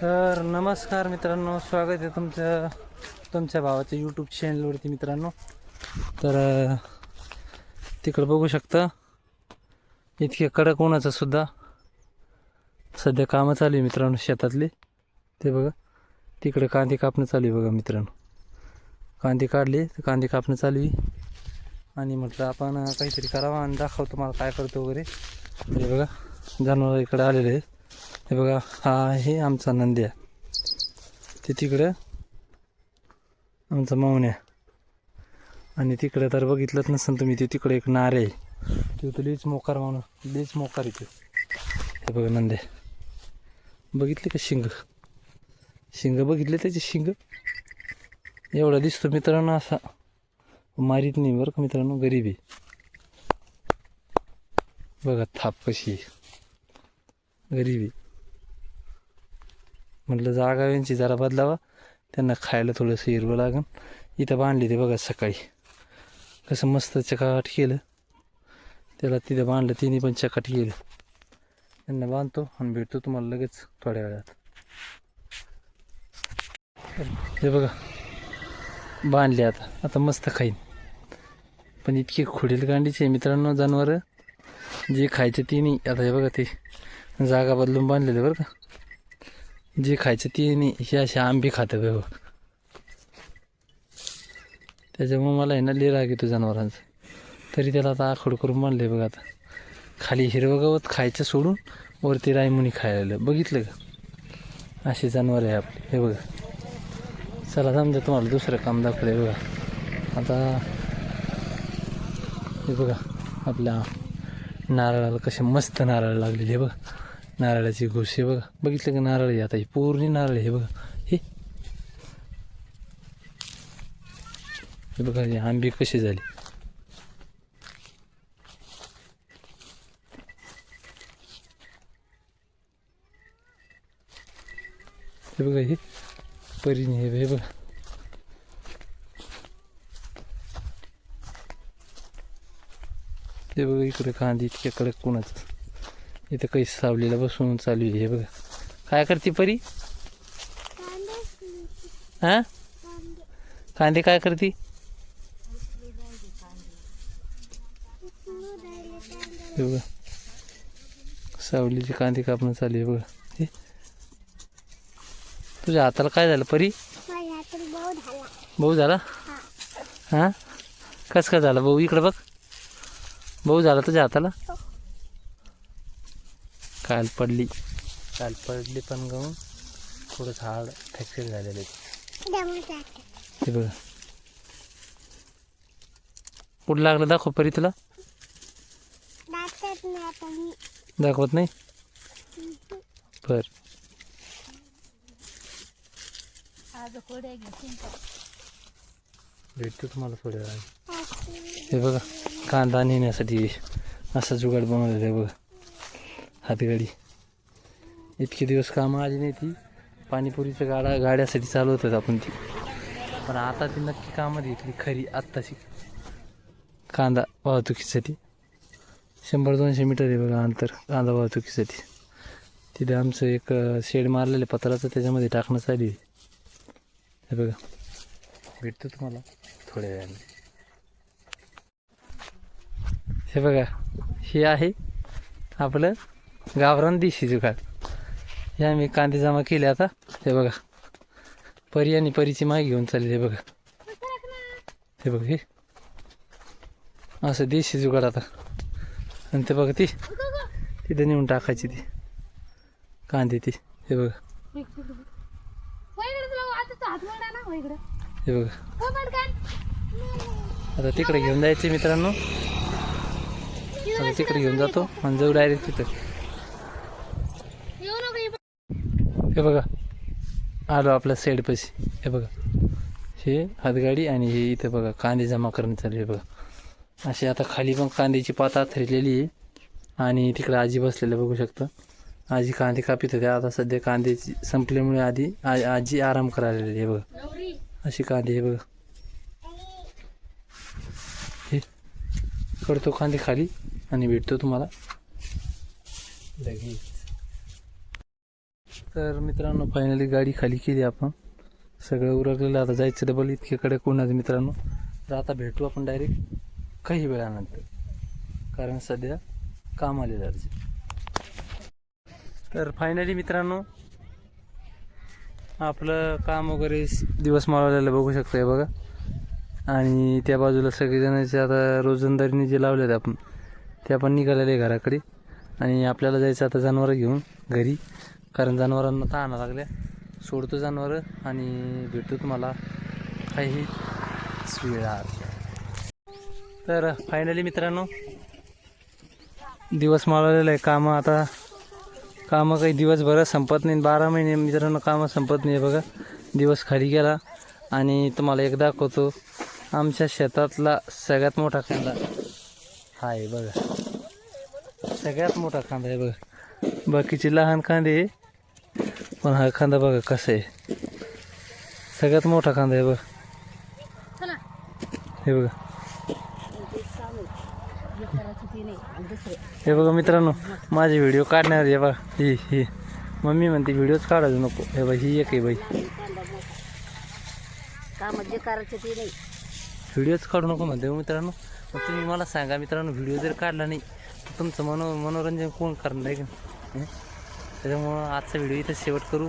तर नमस्कार मित्रांनो स्वागत आहे तुमचं तुमच्या भावाच्या यूट्यूब चॅनलवरती मित्रांनो. तर तिकडं बघू शकता इतके कडक उन्हाचं सुद्धा सध्या कामं चालू आहे मित्रांनो शेतातली. ते बघा तिकडे कांदे कापणं चालू आहे बघा मित्रांनो. कांदे काढले तर कांदे कापणं चालू आहे. आणि म्हटलं आपण काहीतरी करावं आणि दाखवतो तुम्हाला काय करतो वगैरे. तर बघा जनावर इकडे आलेले आहे हे बघा हा आहे आमचा नंद्या. ते तिकडं आमचा मावण्या. आणि तिकडं तर बघितलंच नसेल तुम्ही ते तिकडे एक नारे आहे. ते तर लईच मोकार माणूस लईच मोकार येतो हे बघा नंद्या. बघितले का शिंग? शिंग बघितले त्याचे शिंग? एवढा दिसतो मित्रांनो असा. मारीत नाही बरं का मित्रांनो गरीबी बघा थाप कशी गरीबी म्हटलं जागा यांची जरा बदलावा. त्यांना खायला थोडंसं हिरवं लागन. इथं बांधली ते बघा सकाळी. कसं मस्त चकाट केलं. त्याला तिथं बांधलं तिने पण चकाट केलं. त्यांना बांधतो आणि भेटतो तुम्हाला लगेच थोड्या वेळात. हे बघा बांधले आता. आता मस्त खाईन. पण इतकी खुडील गांडीचे मित्रांनो जनावरं. जे खायचे ती नाही. आता हे बघा ते जागा बदलून बांधलेले बरं का. जे खायचं ते नाही हे असे आंबे खातं बघ त्याच्यामुळं मला आहे ना लई राग येतो जनावरांचा. तरी त्याला आता आखड करून मांडले बघा आता. खाली हिरवं गवत खायचं सोडून वरती रायमुनी खायला बघितलं का? असे जनावर आहे आपले. हे बघा. चला समजा तुम्हाला दुसरं काम दाखवलं आहे बघा. आता हे बघा आपल्या नारळाला कसे मस्त नारळ लागलेले बघा. नारळाची घुस हे बघा. बघितलं का नारळ आहे आता? ही पूर्ण नारळ आहे हे बघा. हे. हे बघा हे आंबे कसे झाले. हे बघा हे. परीने हे हे बघा. ते बघा इकडे कांदे इतक्या कडक कोणाचं? इथं काही सावलीला बसून चालू आहे बघा. काय करते परी? हा? कांदे काय करते? हे बघा. सावलीचे कांदे कापणं चालू आहे बघा. तुझ्या हाताला काय झालं परी? भाऊ झाला. हा? कस काय झाला भाऊ? इकडं बघ. भाऊ झाला तुझ्या हाताला? काल पडली. काल पडली पण गाऊन थोडं झाड फ्रॅक्चर झालेलं आहे. हे बघा. कुठं लागलं दाखव परी तुला. दाखवत नाही बर. भेटतो तुम्हाला थोड्या हे बघा कांदा नेण्यासाठी असा जुगाड बनवलेला आहे बघा. हातगाडी इतके दिवस कामं आली नाही ती. पाणीपुरीच्या गाडा गाड्यासाठी चालवत होत आपण ती. पण आता ती नक्की कामं घेतली खरी आत्ताची. कांदा वाहतुकीसाठी. शंभर दोनशे मीटर आहे बघा अंतर कांदा वाहतुकीसाठी. तिथे आमचं एक शेड मारलेलं पत्राचं त्याच्यामध्ये टाकणं चालू आहे. हे बघा. भेटतो तुम्हाला थोड्या वेळाने. हे बघा हे आहे आपलं गावरान देशी जुगाड हे आम्ही कांदे जमा केले आता. हे बघा. परी आणि परीची माय घेऊन चालली हे बघा. हे बघ हे. असं देशी जुगाड आता. आणि ते बघा ती. तिथे नेऊन टाकायची ती. कांदे ती. हे बघा. हे बघा. आता तिकडे घेऊन जायचे मित्रांनो. आता तिकडे घेऊन जातो. आणि जाऊ डायरेक्ट तिथं येऊ नको इकडे. हे बघा. आलो आपल्या साईडपाशी हे बघा. हे हातगाडी आणि हे इथं बघा कांदे जमा करणं चालू आहे बघा. अशी आता खाली पण कांद्याची पात थरलेली आहे. आणि तिकडे आजी बसलेलं बघू शकता. आजी कांदे कापित होते. आता सध्या कांद्याची संपल्यामुळे आधी आ- आजी आराम करायला आहे बघा. अशी कांदे हे बघा. हे करतो कांदे खाली आणि भेटतो तुम्हाला. लगेच. तर मित्रांनो फायनली गाडी खाली केली आपण. सगळं उरकलेलं. आता जायचं डबल इतकेकडे कोणाचं मित्रांनो. तर आता भेटू आपण डायरेक्ट काही वेळानंतर. कारण सध्या काम आले जायचे तर फायनली मित्रांनो आपलं काम वगैरे दिवस माळवलेलं बघू शकतोय बघा. आणि त्या बाजूला सगळेजणांचे आता रोजंदारीने जे लावलेत आपण ते आपण निघालेले घराकडे. आणि आपल्याला जायचं आता जनावरं घेऊन घरी. कारण जनावरांना ताणा लागल्या सोडतो जनावरं आणि भेटतो तुम्हाला काही वेळात तर फायनली मित्रांनो दिवस माळवलेलं आहे. कामं आता कामं काही दिवसभर संपत नाही. बारा महिने मित्रांनो कामं संपत नाही बघा. दिवस खाली गेला आणि तुम्हाला एक दाखवतो. आमच्या शेतातला सगळ्यात मोठा कांदा हा आहे बघा. सगळ्यात मोठा कांदा आहे बघा. बाकीचे लहान कांदे पण हा कांदा बघा कसा आहे. सगळ्यात मोठा कांदा आहे बघा. हे बघा. हे बघा मित्रांनो माझे व्हिडिओ काढणार हे बघा. ही ही. मम्मी म्हणते व्हिडिओच काढायचं नको. हे बाई ही एक आहे बाई. व्हिडिओच काढू नको म्हणते हो मित्रांनो. मग तुम्ही मला सांगा मित्रांनो व्हिडिओ जर काढला नाही तुमचं मनो मनोरंजन कोण करणार आहे का? त्याच्यामुळं आजचा व्हिडिओ इथं शेवट करू.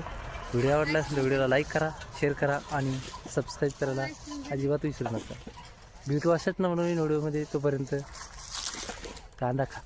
व्हिडिओ आवडला असेल तर व्हिडिओला लाईक करा शेअर करा आणि सबस्क्राईब करायला अजिबात विसरू नका. भेटू अशाच नवनवीन व्हिडिओमध्ये तोपर्यंत कांदा खा.